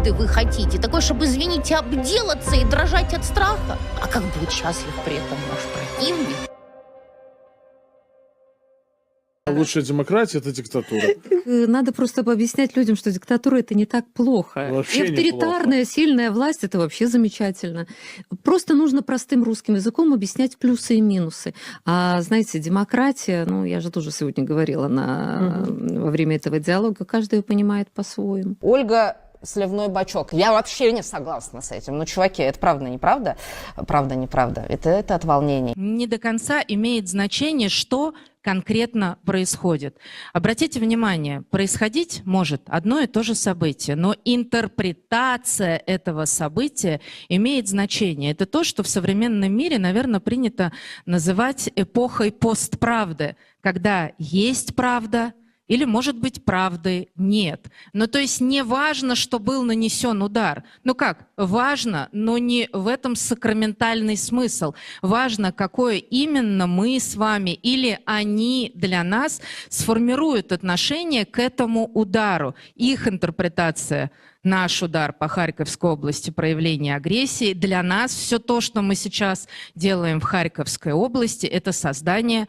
правды вы хотите? Такой, чтобы, извините, обделаться и дрожать от страха? А как будет счастлив при этом наш противник? Лучшая демократия это диктатура. Э, Надо просто объяснять людям, что диктатура это не так плохо. Вообще и авторитарная, сильная власть это вообще замечательно. Просто нужно простым русским языком объяснять плюсы и минусы. А знаете, демократия, ну я же тоже сегодня говорила на, во время этого диалога, каждый ее понимает по-своему. Ольга сливной бачок. Я вообще не согласна с этим. Ну, чуваки, это правда неправда? Правда, неправда. Это, это от волнений. не до конца имеет значение, что конкретно происходит. Обратите внимание, происходить может одно и то же событие, но интерпретация этого события имеет значение. Это то, что в современном мире, наверное, принято называть эпохой постправды, когда есть правда, или, может быть, правды нет. Ну, то есть не важно, что был нанесен удар. Ну как? Важно, но не в этом сакраментальный смысл. Важно, какое именно мы с вами или они для нас сформируют отношение к этому удару. Их интерпретация наш удар по Харьковской области, проявление агрессии. Для нас все то, что мы сейчас делаем в Харьковской области, это создание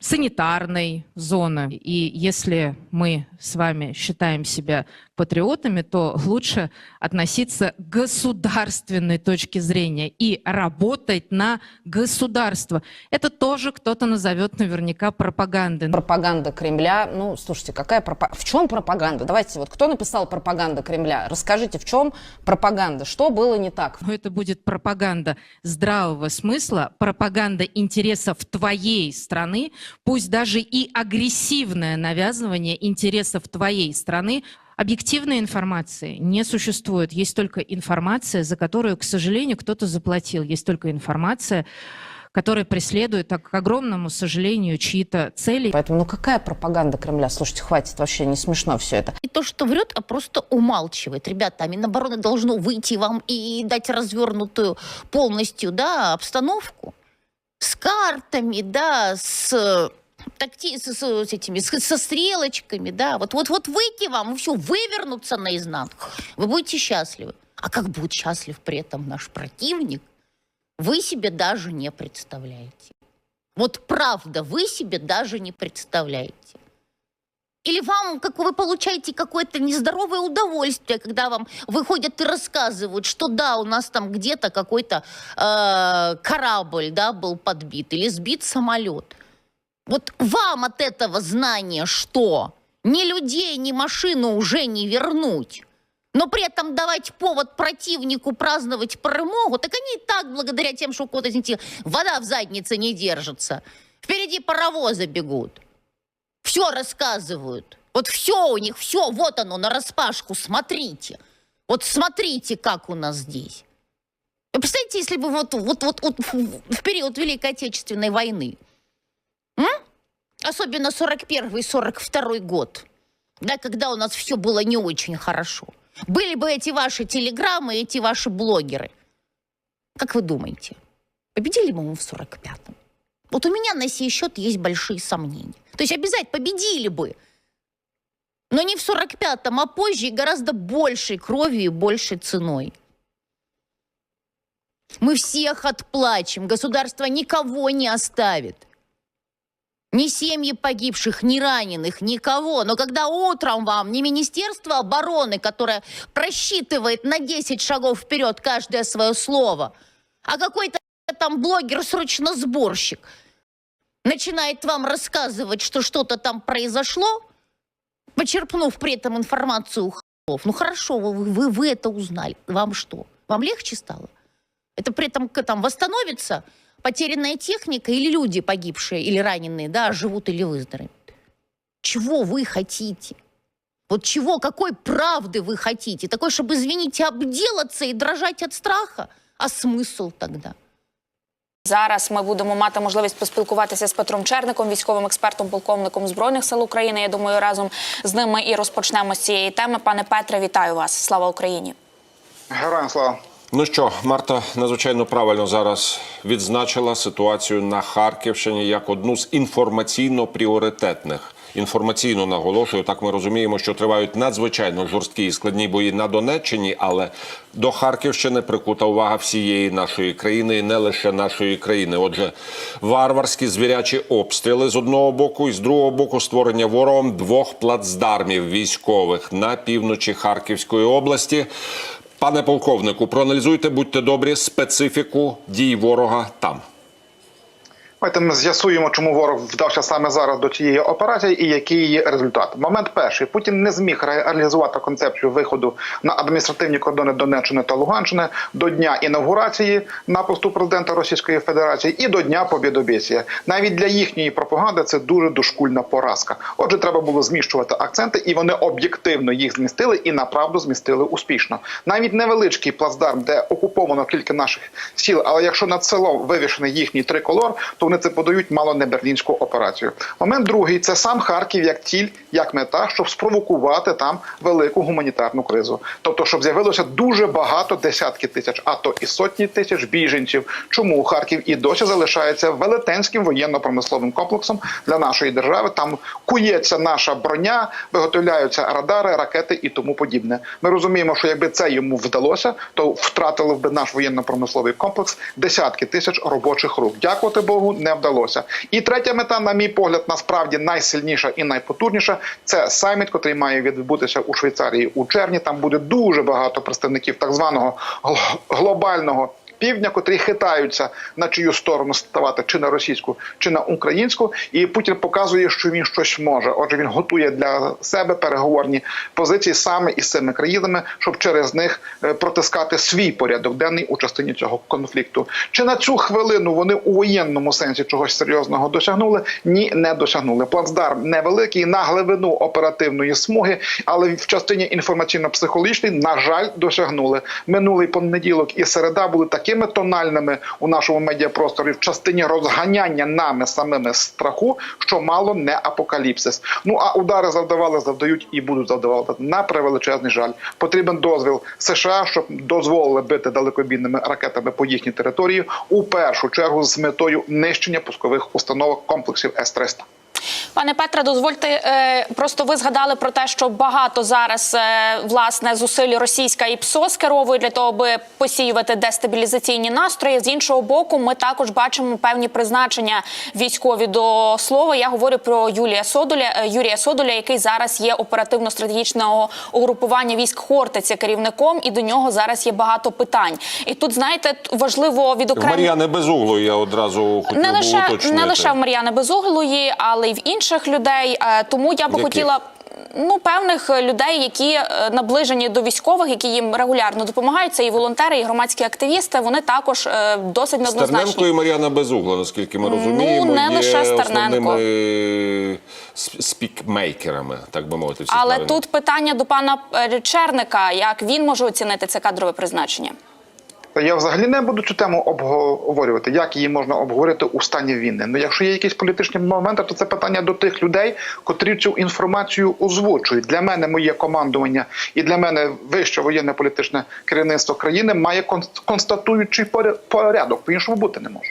санитарной зоны. И если мы с вами считаем себя патриотами, то лучше относиться к государственной точке зрения и работать на государство. Это тоже кто-то назовет наверняка пропагандой. Пропаганда Кремля. Ну, слушайте, какая пропаганда? В чем пропаганда? Давайте, вот кто написал пропаганда Кремля? Расскажите, в чем пропаганда? Что было не так? Но это будет пропаганда здравого смысла, пропаганда интересов твоей страны, пусть даже и агрессивное навязывание интересов твоей страны. Объективной информации не существует. Есть только информация, за которую, к сожалению, кто-то заплатил. Есть только информация, которая преследует, так, к огромному сожалению, чьи-то цели. Поэтому, ну какая пропаганда Кремля? Слушайте, хватит, вообще не смешно все это. И то, что врет, а просто умалчивает. Ребята, а Минобороны должно выйти вам и дать развернутую полностью, да, обстановку. С картами, да, с такти, с, с- с этими, с- со стрелочками, да. Вот, вот, вот выйти вам, все, вывернуться наизнанку. Вы будете счастливы. А как будет счастлив при этом наш противник, вы себе даже не представляете. Вот правда, вы себе даже не представляете. Или вам, как вы получаете какое-то нездоровое удовольствие, когда вам выходят и рассказывают, что да, у нас там где-то какой-то э, корабль, да, был подбит или сбит самолет. Вот вам от этого знания что? Ни людей, ни машину уже не вернуть. Но при этом давать повод противнику праздновать перемогу, так они и так, благодаря тем, что у кого-то, вода в заднице не держится. Впереди паровозы бегут. Все рассказывают. Вот все у них, все, вот оно, на распашку, смотрите. Вот смотрите, как у нас здесь. Вы представляете, если бы вот, вот, вот, вот в период Великой Отечественной войны, м? особенно 41 и 42 год, да, когда у нас все было не очень хорошо, были бы эти ваши телеграммы, эти ваши блогеры, как вы думаете, победили бы мы в 45-м? Вот у меня на сей счет есть большие сомнения. То есть обязательно победили бы. Но не в 45-м, а позже и гораздо большей кровью и большей ценой. Мы всех отплачем. Государство никого не оставит. Ни семьи погибших, ни раненых, никого. Но когда утром вам не Министерство обороны, которое просчитывает на 10 шагов вперед каждое свое слово, а какой-то там блогер-срочносборщик начинает вам рассказывать, что что-то там произошло, почерпнув при этом информацию у хохлов. Ну хорошо, вы, вы, вы это узнали. Вам что? Вам легче стало? Это при этом там восстановится потерянная техника или люди погибшие или раненые, да, живут или выздоровеют? Чего вы хотите? Вот чего, какой правды вы хотите? Такой, чтобы, извините, обделаться и дрожать от страха? А смысл тогда? Зараз ми будемо мати можливість поспілкуватися з Петром Черником, військовим експертом, полковником збройних сил України. Я думаю, разом з ними і розпочнемо з цієї теми. Пане Петре, вітаю вас! Слава Україні! Героям слава. Ну що, Марта надзвичайно правильно зараз відзначила ситуацію на Харківщині як одну з інформаційно пріоритетних інформаційно наголошую. Так ми розуміємо, що тривають надзвичайно жорсткі і складні бої на Донеччині, але до Харківщини прикута увага всієї нашої країни, і не лише нашої країни. Отже, варварські звірячі обстріли з одного боку, і з другого боку створення ворогом двох плацдармів військових на півночі Харківської області. Пане полковнику, проаналізуйте, будьте добрі, специфіку дій ворога там. Давайте ми з'ясуємо, чому ворог вдався саме зараз до цієї операції і який її результат. Момент перший Путін не зміг реалізувати концепцію виходу на адміністративні кордони Донеччини та Луганщини до дня інавгурації напусту президента Російської Федерації і до дня Побєдобєсія. Навіть для їхньої пропаганди це дуже дошкульна поразка. Отже, треба було зміщувати акценти, і вони об'єктивно їх змістили і направду змістили успішно. Навіть невеличкий плацдарм, де окуповано кілька наших сіл, але якщо над селом вивішений їхній триколор, то вони це подають мало не берлінську операцію. Момент другий це сам Харків як ціль, як мета, щоб спровокувати там велику гуманітарну кризу. Тобто, щоб з'явилося дуже багато десятки тисяч, а то і сотні тисяч біженців. Чому Харків і досі залишається велетенським воєнно-промисловим комплексом для нашої держави? Там кується наша броня, виготовляються радари, ракети і тому подібне. Ми розуміємо, що якби це йому вдалося, то втратили б наш воєнно-промисловий комплекс десятки тисяч робочих рук. Дякувати Богу, не вдалося. І третя мета, на мій погляд, насправді найсильніша і найпотужніша це саміт, який має відбутися у Швейцарії у червні. Там буде дуже багато представників так званого глобального. Півдня, котрі хитаються на чию сторону ставати чи на російську, чи на українську, і Путін показує, що він щось може. Отже, він готує для себе переговорні позиції саме із цими країнами, щоб через них е, протискати свій порядок денний у частині цього конфлікту. Чи на цю хвилину вони у воєнному сенсі чогось серйозного досягнули? Ні, не досягнули. Плацдарм невеликий на глибину оперативної смуги, але в частині інформаційно-психологічної, на жаль, досягнули. Минулий понеділок і середа були такими тональними у нашому медіапросторі в частині розганяння нами самими страху, що мало не апокаліпсис. Ну а удари завдавали, завдають і будуть завдавати на превеличезний жаль. Потрібен дозвіл США, щоб дозволили бити далекобійними ракетами по їхній території, у першу чергу з метою нищення пускових установок комплексів С-300. Пане Петре, дозвольте е, просто ви згадали про те, що багато зараз е, власне зусиль російська і ПСО скеровує для того, аби посіювати дестабілізаційні настрої. З іншого боку, ми також бачимо певні призначення військові до слова. Я говорю про Юлія Содоля, е, Юрія Содоля, який зараз є оперативно-стратегічного угрупування військ Хортиця керівником, і до нього зараз є багато питань. І тут знаєте, важливо В відокремити... Мар'яни Безуглої я одразу хотів не лише уточнити. не лише в Мар'яни Безуглої, але й в інших людей. Е, Тому я би хотіла. Ну, певних людей, які е, наближені до військових, які їм регулярно допомагають, це і волонтери, і громадські активісти. Вони також е, досить Стерненко неоднозначні. і Мар'яна Безугла, наскільки ми розуміємо, Ну, не є лише Стерненко. спікмейкерами, так би мовити. всі Але правильно. тут питання до пана е, Черника: як він може оцінити це кадрове призначення? Я взагалі не буду цю тему обговорювати, як її можна обговорити у стані війни. Ну, якщо є якісь політичні моменти, то це питання до тих людей, котрі цю інформацію озвучують. Для мене моє командування і для мене вище воєнне політичне керівництво країни має кон- констатуючий поря- порядок. По іншому бути не може.